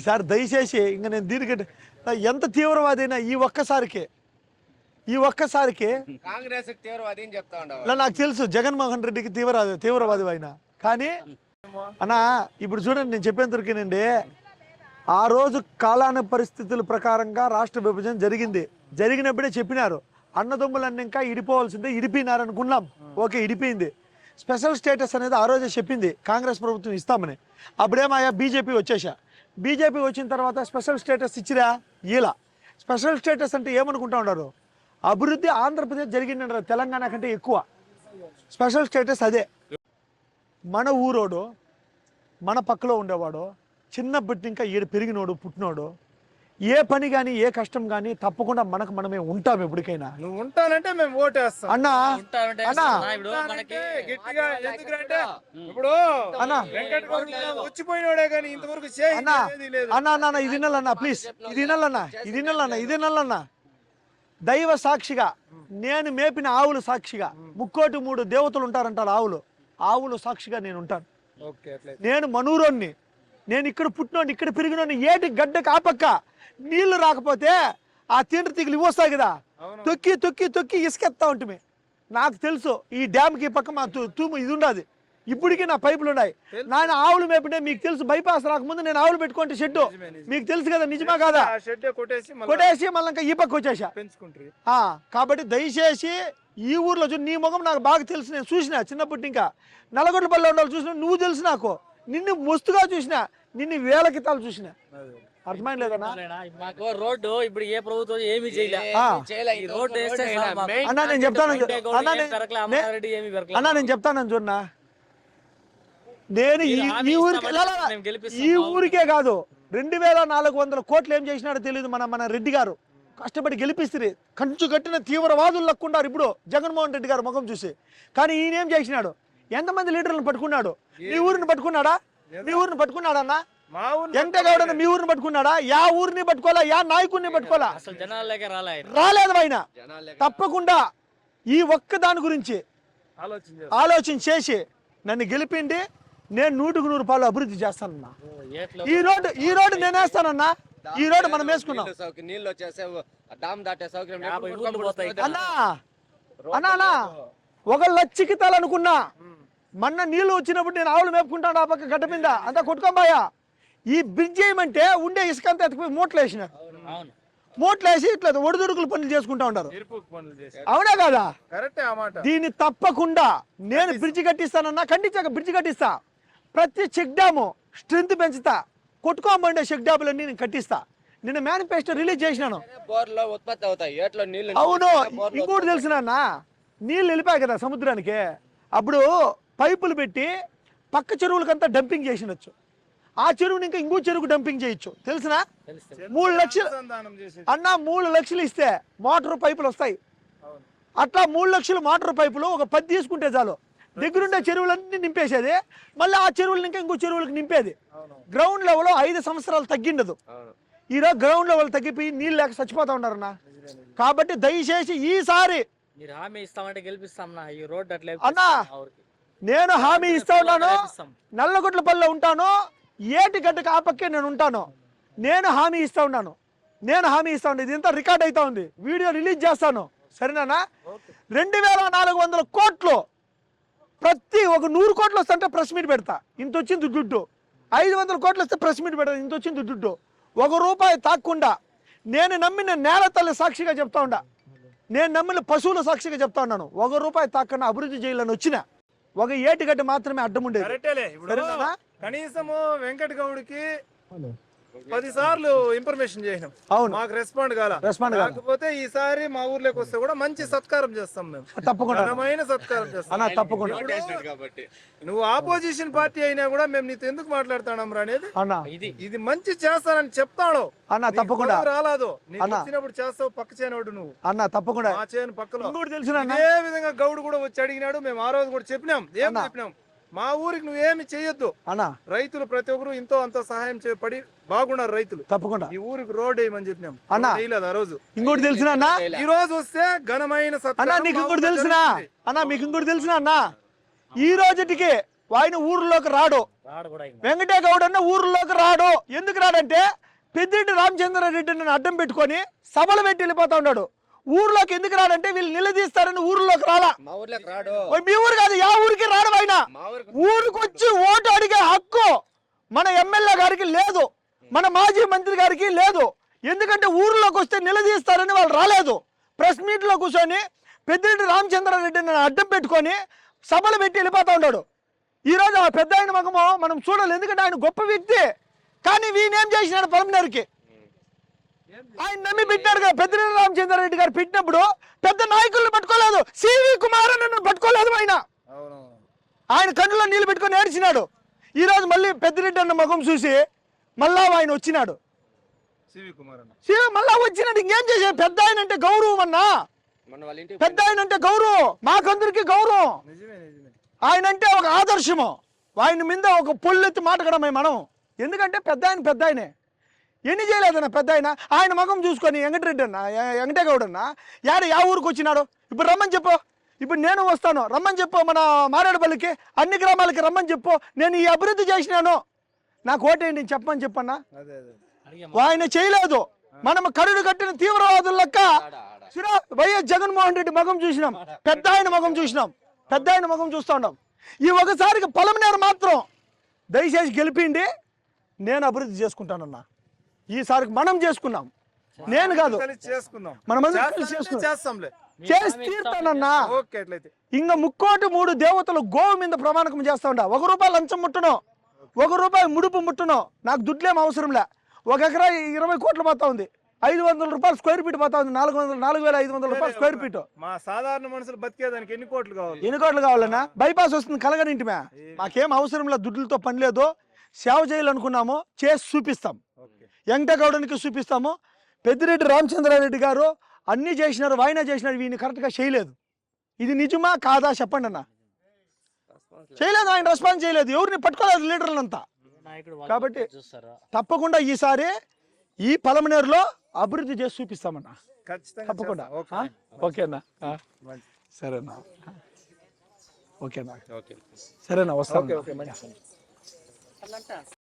ఈసారి దయచేసి ఇంకా నేను దీనికంటే ఎంత తీవ్రవాది అయినా ఈ ఒక్కసారికి ఈ ఒక్కసారికి కాంగ్రెస్ తీవ్రవాది అని చెప్తా ఉండవు. నాకు తెలుసు జగన్మోహన్ రెడ్డికి తీవ్రవాది తీవ్రవాది ఆయన. కానీ అన్నా ఇప్పుడు చూడండి నేను చెప్పేంత వరకేనండి ఆ రోజు కాలాన పరిస్థితుల ప్రకారంగా రాష్ట్ర విభజన జరిగింది. జరిగినప్పుడే చెప్పినారు. అన్నదమ్ములన్నీ ఇంకా ఇడిపోవాల్సిందే ఇడిపోయినారు అనుకున్నాం ఓకే ఇడిపోయింది స్పెషల్ స్టేటస్ అనేది ఆ రోజే చెప్పింది కాంగ్రెస్ ప్రభుత్వం ఇస్తామని. అప్పుడేమాయా బీజేపీ వచ్చేసా? బీజేపీ వచ్చిన తర్వాత స్పెషల్ స్టేటస్ ఇచ్చిరా? ఇలా స్పెషల్ స్టేటస్ అంటే ఏమనుకుంటా ఉన్నారు అభివృద్ధి ఆంధ్రప్రదేశ్ జరిగిందంటారు తెలంగాణ కంటే ఎక్కువ. స్పెషల్ స్టేటస్ అదే. మన ఊరోడు మన పక్కలో ఉండేవాడు చిన్నప్పటి ఇంకా ఈడు పెరిగినోడు పుట్టినోడు ఏ పని కానీ ఏ కష్టం కానీ తప్పకుండా మనకు మనమే ఉంటాం ఎప్పటికైనా. నువ్వు ఉంటానంటే మేము ఓటేస్తాం. అన్నా అన్నా. గట్టిగా ఎందుకంటే ఇప్పుడు అన్నా. వచ్చిపోయినోడే కానీ ఇంతవరకు అన్నా. అన్నా అన్నా ఇది వినాలన్నా ప్లీజ్ ఇది వినాలన్నా ఇది వినాలన్నా ఇది వినాలన్నా. దైవ సాక్షిగా నేను మేపిన ఆవులు సాక్షిగా ముక్కోటి మూడు దేవతలు ఉంటారంటారు ఆవులు. ఆవులు సాక్షిగా నేను ఉంటాను. నేను మనూరోన్ని నేను ఇక్కడ పుట్టినోడిని ఇక్కడ పెరిగినోడిని ఏటి గడ్డ కాపక్క నీళ్ళు రాకపోతే ఆ తీండ్ర తీగలు ఇవి వస్తాయి కదా. తొక్కి తొక్కి తొక్కి ఇసుకెత్తా ఉంటుంది నాకు తెలుసు ఈ డ్యామ్కి పక్క మా తూము ఇది ఉండదు. ఇప్పటికీ నా పైపులు ఉన్నాయి. నాయన ఆవులు మేపితే మీకు తెలుసు బైపాస్ రాకముందు నేను ఆవులు పెట్టుకుంటే షెడ్డు. మీకు తెలుసు కదా నిజమా కాదా? షెడ్ కొట్టేసి మళ్ళీ ఇంకా ఈ పక్క వచ్చేసా. కాబట్టి దయచేసి ఈ ఊర్లో నీ ముఖం నాకు బాగా తెలుసు నేను చూసిన చిన్నప్పటి ఇంకా. నల్లగొండపల్లి ఉండాలి చూసిన నువ్వు తెలుసు నాకు. నిన్ను మస్తుగా చూసిన. నిన్ను వేల కితాలు చూసిన. అర్థమైంది లేదన్నా? మాకు రోడ్డు ఇప్పుడు ఏ ప్రభుత్వం ఏమీ. ఈ. అన్నా నేను చెప్తాను అన్నా నేను- చెప్తాను చూడన్నా ఈ ఈ ఊరికి గెలిపిస్తాం ఈ కాదు రెండు వేల నాలుగు వందల కోట్లు ఏం చేసినాడో తెలియదు మన మన రెడ్డి గారు. కష్టపడి గెలిపిస్తుంది కంచు కట్టిన తీవ్రవాదులు లక్కుంటారు ఇప్పుడు జగన్మోహన్ రెడ్డి గారు ముఖం చూసి. కానీ ఈయన ఏం చేసినాడు? ఎంతమంది లీడర్లను పట్టుకున్నాడు? మీ ఊరిని పట్టుకున్నాడా? మీ ఊరిని పట్టుకున్నాడన్నా? మా ఊరు మీ ఊరిని పట్టుకున్నాడా? యా ఊరిని పట్టుకోవాలా? యా నాయకుడిని పట్టుకోవాలా? అసలు జనాలకే రాలే ఆయన. రాలేదు ఆయన. తప్పకుండా ఈ ఒక్క దాని గురించి ఆలోచన చేసి నన్ను గెలిపిండి నేను నూటికి నూరు రూపాయలు అభివృద్ధి చేస్తానన్నా. ఏట్లో ఈ రోడ్డు ఈ రోడ్డు నేను వేస్తానన్నా. ఈ రోడ్డు మనం వేసుకున్నాం. నీళ్ళు సౌక- నీళ్ళు వచ్చేసే డామ్ దాటే సౌకర్యం యాభై లేకుండా ఊర్లు పోతాయి ఇక్కడ. అన్నా అన్నా అన్నా ఒక లచ్చికితాలనుకున్నా మొన్న నీళ్ళు వచ్చినప్పుడు నేను ఆవులు మేపుకుంటాను ఆ పక్క గడ్డ మీద. అంతా కొట్టుకోబాయా ఈ బ్రిడ్జ్ చేయమంటే ఉండే ఇసుక అంతా ఎత్తుకుపోయి మూటలు వేసినారు అవును మూటలు వేసి ఇట్లా ఒడిదుడుకులు పనులు చేసుకుంటా ఉంటారు అవునా కదా? కరెక్టే ఆ మాట. దీన్ని తప్పకుండా నేను బ్రిడ్జ్ కట్టిస్తానన్నా ఖండించాక బ్రిడ్జ్ కట్టిస్తా. ప్రతి చెక్ డ్యాము స్ట్రెంత్ పెంచుతా. కొట్టుకోమండే చెక్ డ్యాములన్నీ నేను కట్టిస్తా. నిన్న మేనిఫెస్టో రిలీజ్ చేసినాను. బోర్లో ఉత్పత్తి అవుతాయి. ఏట్లో నీళ్ళు అవును ఇంకోటి తెలిసిన నీళ్ళు వెళ్ళిపోయాయి కదా సముద్రానికి. అప్పుడు పైపులు పెట్టి పక్క చెరువులకంతా డంపింగ్ చేసినచ్చు. ఆ చెరువుని ఇంకా ఇంకో చెరువుకు డంపింగ్ చేయొచ్చు. తెలిసిన? తెలుస్తుంది మూడు లక్షలు అన్న మూడు లక్షలు ఇస్తే మోటార్ పైపులు వస్తాయి. అవును. అట్లా మూడు లక్షలు మోటార్ పైపులు ఒక పది తీసుకుంటే చాలు. దగ్గరుండే చెరువులన్నీ నింపేసేది. మళ్ళీ ఆ చెరువులు ఇంకా ఇంకో చెరువులకు నింపేది. అవును. గ్రౌండ్ లెవెల్ ఐదు సంవత్సరాలు తగ్గిండదు. అవును. ఈరోజు గ్రౌండ్ లెవెల్ తగ్గిపోయి నీళ్ళు లేక చచ్చిపోతా ఉన్నారన్న కాబట్టి దయచేసి ఈసారి అన్నా! నేను హామీ ఇస్తా ఉన్నాను గెలిపిస్తాం. నల్లగొట్లపల్లిలో ఉంటాను ఏటి గడ్డకు ఆ పక్కే నేను ఉంటాను. నేను హామీ ఇస్తా ఉన్నాను నేను హామీ ఇస్తా ఉన్నాను ఇదంతా రికార్డ్ అవుతా ఉంది. వీడియో రిలీజ్ చేస్తాను సరేనా రెండు వేల నాలుగు వందల కోట్లు ప్రతి ఒక నూరు కోట్లు వస్తుంటే ప్రెస్ మీట్ పెడతా ఇంత వచ్చింది దుడ్డు. ఐదు వందల కోట్లు వస్తే ప్రెస్ మీట్ పెడతా ఇంత వచ్చింది దుడ్డు. ఒక రూపాయి తాక్కుండా నేను నమ్మిన నేల తల్లి సాక్షిగా చెప్తా ఉండా. నేను నమ్మిన పశువుల సాక్షిగా చెప్తా ఉన్నాను ఒక రూపాయి తాకన్నా అభివృద్ధి చేయాలని వచ్చిన. ఒక ఏటిగడ్డ మాత్రమే అడ్డం ఉండేది. కరెక్టేలే ఇప్పుడు? కనీసము వెంకట గౌడ్కి పది సార్లు ఇన్ఫర్మేషన్ చేసినాం. అవును. మాకు రెస్పాండ్ కాల. రెస్పాండ్. కాకపోతే ఈసారి మా ఊర్లోకి వస్తే కూడా మంచి సత్కారం చేస్తాం మేము. తప్పకుండా. ఘనమైన సత్కారం చేస్తాం. అన్న తప్పకుండా. కాబట్టి. నువ్వు ఆపోజిషన్ పార్టీ అయినా కూడా మేము నీతో ఎందుకు మాట్లాడుతున్నాం రా అనేది అన్న. ఇది. ఇది మంచి చేస్తానని చెప్తాడు అన్న తప్పకుండా. రాలేదు. నీకు. వచ్చినప్పుడు చేస్తావు పక్క చేయనోడు నువ్వు. అన్న తప్పకుండా. మా చేయను పక్కలో. ఇంకోటి తెలిసిన అన్న? ఇదే విధంగా గౌడ్ కూడా వచ్చి అడిగినాడు. మేము ఆ రోజు కూడా చెప్పినాం. ఏం. చెప్పినాం? మా ఊరికి నువ్వేమి చేయొద్దు. అన్న. రైతులు ప్రతి ఒక్కరు ఇంతో అంత సహాయం చేయబడి బాగున్నారు రైతులు. తప్పకుండా. ఈ ఊరికి రోడ్ వేయమని చెప్పినాం. అన్న. వేయలేదు ఆ రోజు. ఇంకోటి తెలిసిన అన్న? ఈ రోజు వస్తే ఘనమైన అన్న నీకు ఇంకోటి తెలిసిన. అన్న మీకు ఇంకోటి తెలిసిన అన్న? ఈ రోజుటికి ఆయన ఊర్లోకి రాడు. రాడు కూడా ఇంకా. వెంకటే గౌడ్ అన్న ఊర్లోకి రాడు. ఎందుకు రాడంటే పెద్దిరెడ్డి రామచంద్రారెడ్డిని అడ్డం పెట్టుకొని సభలు పెట్టి వెళ్ళిపోతా ఉన్నాడు. ఊర్లోకి ఎందుకు రాడంటే వీళ్ళు నిలదీస్తారని ఊర్లోకి రాలా. మా ఊర్లోకి రాడు. ఓయ్ మీ ఊరు కాదు యా ఊరికి రాడు ఆయన. ఊరికి వచ్చి ఓటు అడిగే హక్కు మన ఎమ్మెల్యే గారికి లేదు. మన మాజీ మంత్రి గారికి లేదు. ఎందుకంటే ఊర్లోకి వస్తే నిలదీస్తారని వాళ్ళు రాలేదు. ప్రెస్ మీట్లో కూర్చొని పెద్దిరెడ్డి రామచంద్రారెడ్డిని అడ్డం పెట్టుకొని సభలు పెట్టి వెళ్ళిపోతా ఉన్నాడు. ఈరోజు ఆ పెద్ద ఆయన మగము మనం చూడాలి ఎందుకంటే ఆయన గొప్ప వ్యక్తి. కానీ వీనేం చేసినాడు పరమనేరుకి? ఆయన నమ్మి పెట్టాడు కదా పెద్దిరెడ్డి రామచంద్రారెడ్డి గారు పెట్టినప్పుడు పెద్ద నాయకులను పట్టుకోలేదు. సివి కుమార్ నన్ను పట్టుకోలేదు ఆయన. ఆయన కన్నులో నీళ్ళు పెట్టుకొని ఏడ్చినాడు. ఈరోజు మళ్ళీ పెద్దిరెడ్డి అన్న ముఖం చూసి మళ్ళా ఆయన వచ్చినాడు. సివి కుమార్ అన్న. శివ మళ్ళా వచ్చినాడు. ఇంకేం చేసే పెద్ద ఆయన అంటే గౌరవం అన్నా. మన వాళ్ళ ఇంటికి పెద్ద ఆయన అంటే గౌరవం. మాకందరికి గౌరవం. నిజమే నిజమే. ఆయన అంటే ఒక ఆదర్శము. ఆయన మీద ఒక పొల్లెత్తి మాటగడమే మనం. ఎందుకంటే పెద్ద ఆయన పెద్ద ఆయనే. ఎన్ని చేయలేదన్న పెద్ద ఆయన? ఆయన ముఖం చూసుకొని వెంకటరెడ్డి అన్న వెంకటగౌడ్ అన్న యాడ యా ఊరికి వచ్చినాడు? ఇప్పుడు రమ్మని చెప్పు. ఇప్పుడు నేను వస్తాను. రమ్మని చెప్పు మన మారేడుపల్లికి. అన్ని గ్రామాలకి రమ్మని చెప్పు. నేను ఈ అభివృద్ధి చేసినాను. నాకు ఓటేయండి చెప్పమని చెప్పన్నా? అదే అదే. అడిగే ఆయన చేయలేదు. మనం కరుడు కట్టిన తీవ్రవాదుల లెక్క వైఎస్ జగన్మోహన్ రెడ్డి ముఖం చూసినాం. పెద్ద ఆయన ముఖం చూసినాం. పెద్ద ఆయన ముఖం చూస్తూ ఉన్నాం. ఈ ఒకసారికి పొలంనేరు మాత్రం దయచేసి గెలిపిండి నేను అభివృద్ధి చేసుకుంటానన్నా. ఈసారికి మనం చేసుకున్నాం. నేను కాదు. మనమందరం చేస్తాంలే. చేసి తీరుతానన్నా. ఇంకా ముక్కోటి మూడు దేవతలు గోవు మీద ప్రమాణకం చేస్తా ఉండా. ఒక రూపాయి లంచం ముట్టును. ఒక రూపాయి ముడుపు ముట్టును నాకు దుడ్లేం అవసరంలే ఒక ఎకరా ఇరవై కోట్లు పోతా ఉంది. ఐదు వందల రూపాయలు స్క్వేర్ ఫీట్ పోతా ఉంది. నాలుగు వందల నాలుగు వేల ఐదు వందల రూపాయలు స్క్వేర్ ఫీట్. మా సాధారణ మనుషులు బతికేదానికి ఎన్ని కోట్లు కావాలి? ఎన్ని కోట్లు కావాలన్నా? బైపాస్ వస్తుంది కలగనింటిమే మాకేం అవసరం లేదు దుడ్లతో పని లేదు. సేవ చేయాలనుకున్నాము చేసి చూపిస్తాం. వెంకటగౌడనికి చూపిస్తాము. పెద్దిరెడ్డి రామచంద్రారెడ్డి గారు అన్నీ చేసినారు వాయినా చేసినారు వీని కరెక్ట్గా చేయలేదు. ఇది నిజమా కాదా చెప్పండి అన్న చేయలేదు ఆయన రెస్పాన్స్ చేయలేదు. ఎవరిని పట్టుకోలేదు లీడర్లంతా. కాబట్టి- తప్పకుండా ఈసారి ఈ పలమనేరులో అభివృద్ధి చేసి చూపిస్తామన్నా. తప్పకుండా? ఓకేనా సరేనా? ఓకేనా ఓకే. సరేనా వస్తాను ఓకే ఓకే మంచి